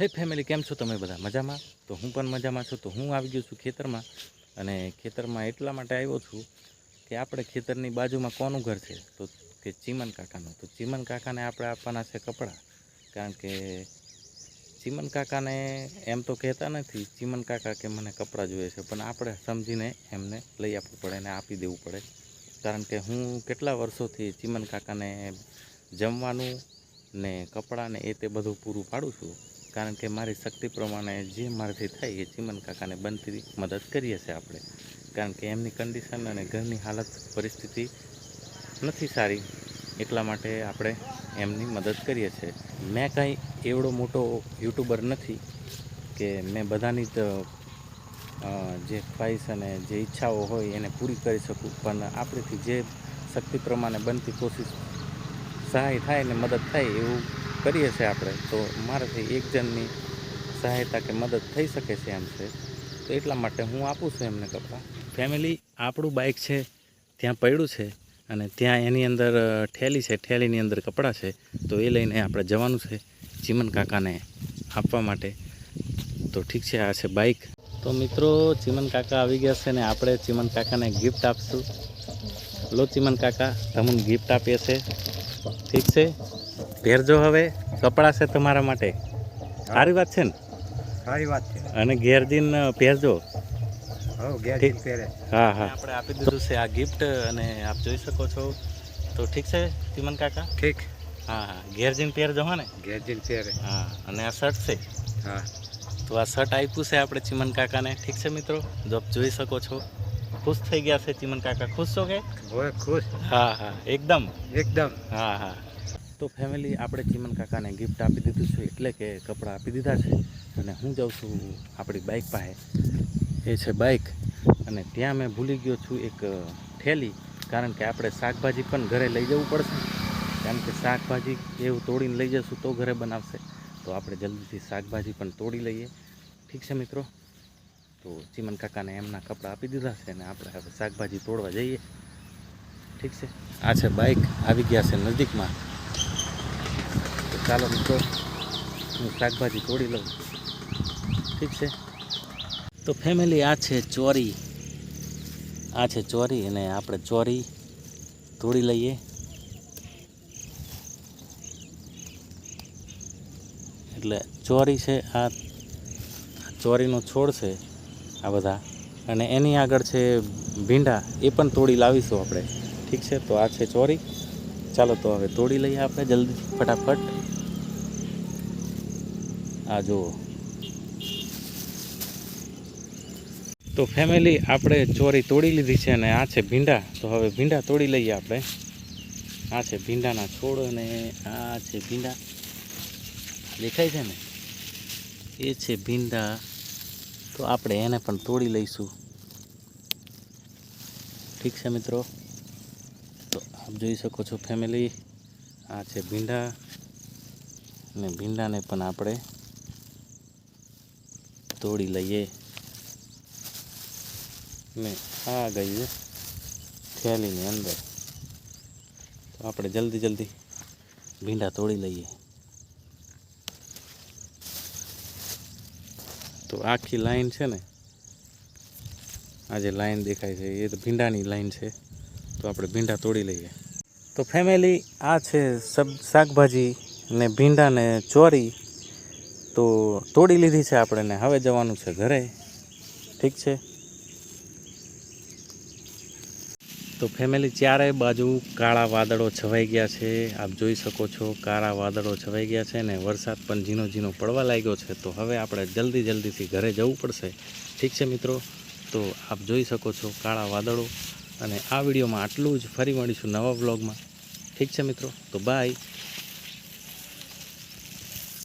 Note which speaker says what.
Speaker 1: હે ફેમિલી કેમ છો તમે બધા? મજામાં? તો હું પણ મજામાં છું. તો હું આવી ગયો છું ખેતરમાં અને ખેતરમાં એટલા માટે આવ્યો છું કે આપણે ખેતરની બાજુમાં કોનું ઘર છે? તો કે ચીમન કાકાનું. તો ચીમન કાકાને આપણે આપવાના છે કપડાં. કારણ કે ચીમન કાકાને એમ તો કહેતા નથી, ચીમન કાકા કે મને કપડાં જોઈએ છે. પણ આપણે સમજીને એમને લઈ આપવું પડે અને આપી દેવું પડે. કારણ કે હું કેટલા વર્ષોથી ચીમન કાકાને જમવાનું ને કપડાં ને એ તે બધું પૂરું પાડું છું. કારણ કે મારી શક્તિ પ્રમાણે જે મારાથી થાય એ ચીમન કાકાને બનતી મદદ કરીએ છીએ આપણે. કારણ કે એમની કન્ડિશન અને ઘરની હાલત પરિસ્થિતિ નથી સારી, એટલા માટે આપણે એમની મદદ કરીએ છીએ. મેં કાંઈ એવડો મોટો યુટ્યુબર નથી કે મેં બધાની જ જે ખ્વાહિશ અને જે ઈચ્છાઓ હોય એને પૂરી કરી શકું, પણ આપણેથી જે શક્તિ પ્રમાણે બનતી કોશિશ સહાય થાય ને મદદ થાય એવું કરીએ છીએ આપણે, તો મારાથી એક જણની સહાયતા કે મદદ થઈ શકે છે એમ છે. તો એટલા માટે હું આપું છું એમને કપડાં. ફેમિલી આપણું બાઇક છે, ત્યાં પડ્યું છે અને ત્યાં એની અંદર ઠેલી છે, ઠેલીની અંદર કપડાં છે, તો એ લઈને આપણે જવાનું છે ચીમન કાકાને આપવા માટે. તો ઠીક છે, આ છે બાઇક તો મિત્રો, ચીમન કાકા આવી ગયા છે ને આપણે ચીમન કાકાને ગિફ્ટ આપશું. લો ચીમન કાકા, તમને ગિફ્ટ આપીએ છે. ઠીક છે? પહેરજો હવે કપડાં છે તમારા માટે. સારી વાત છે ને?
Speaker 2: સારી વાત છે.
Speaker 1: અને ઘેર જઈને પહેરજો.
Speaker 2: હો
Speaker 1: હા. હા આપણે આપી દીધું છે આ ગિફ્ટ અને આપ જોઈ શકો છો. તો ઠીક છે તિમન કાકા?
Speaker 2: ઠીક.
Speaker 1: હા હા. ઘેર જઈને પહેરજો હા ને?
Speaker 2: ઘેર જઈને પહેરે.
Speaker 1: હા અને આ શર્ટ છે.
Speaker 2: હા.
Speaker 1: તો આ શર્ટ આપ્યું છે આપણે ચિમન કાકાને. ઠીક છે મિત્રો? જો આપ જોઈ શકો છો. ખુશ થઈ ગયા છે ચિમન કાકા. ખુશ છો કે?
Speaker 2: ખુશ.
Speaker 1: હા હા. એકદમ.
Speaker 2: એકદમ.
Speaker 1: હા હા. તો ફેમિલી આપણે ચીમન કાકાને ગિફ્ટ આપી દીધું છે, એટલે કે કપડાં આપી દીધા છે. અને હું જાઉં છું આપણી બાઇક પાસે. એ છે બાઇક અને ત્યાં મેં ભૂલી ગયો છું એક થેલી. કારણ કે આપણે શાકભાજી પણ ઘરે લઈ જવું પડશે. કારણ કે શાકભાજી એવું તોડીને લઈ જશું તો ઘરે બનાવશે. તો આપણે જલ્દીથી શાકભાજી પણ તોડી લઈએ. ઠીક છે મિત્રો? તો ચીમન કાકાને એમના કપડાં આપી દીધા છે અને આપણે હવે શાકભાજી તોડવા જઈએ. ઠીક છે? આ છે બાઇક આવી ગયા છે નજીકમાં. ચાલો મિત્રો, હું શાકભાજી તોડી લઉં. ઠીક છે? તો ફેમિલી આ છે ચોરી. આ છે ચોરી અને આપણે ચોરી તોડી લઈએ. એટલે ચોરી છે, આ ચોરીનો છોડ છે, આ બધા. અને એની આગળ છે ભીંડા, એ પણ તોડી લાવીશું આપણે. ઠીક છે? તો આ છે ચોરી. ચાલો તો હવે તોડી લઈએ આપણે જલ્દી, ફટાફટ. આ જુઓ. તો ફેમિલી આપણે ચોરી તોડી લીધી છે અને આ છે ભીંડા. તો હવે ભીંડા તોડી લઈએ આપણે. આ છે ભીંડાના છોડ અને આ છે ભીંડા. દેખાય છે ને? એ છે ભીંડા. તો આપણે એને પણ તોડી લઈશું. ઠીક છે મિત્રો? તો આપ જોઈ શકો છો ફેમિલી આ છે ભીંડા. અને ભીંડાને પણ આપણે તોડી લઈએ. ને આ ગઈ થેલીની અંદર. તો આપણે જલ્દી જલ્દી ભીંડા તોડી લઈએ. તો આખી લાઈન છે ને, આ જે લાઈન દેખાય છે એ તો ભીંડાની લાઈન છે. તો આપણે ભીંડા તોડી લઈએ. તો ફેમિલી આ છે શાકભાજી ને ભીંડાને ચોરી તો તોડી લીધી છે આપણે ને હવે જવાનું છે ઘરે. ઠીક છે? તો ફેમિલી ચારે બાજુ કાળા વાદળો છવાઈ ગયા છે. આપ જોઈ શકો છો કાળા વાદળો છવાઈ ગયા છે ને વરસાદ પણ ઝીણો ઝીણો પડવા લાગ્યો છે. તો હવે આપણે જલ્દી જલ્દીથી ઘરે જવું પડશે. ઠીક છે મિત્રો? તો આપ જોઈ શકો છો કાળા વાદળો અને આ વિડીયોમાં આટલું જ. ફરી મળીશું નવા વ્લોગમાં ઠીક છે મિત્રો? તો બાય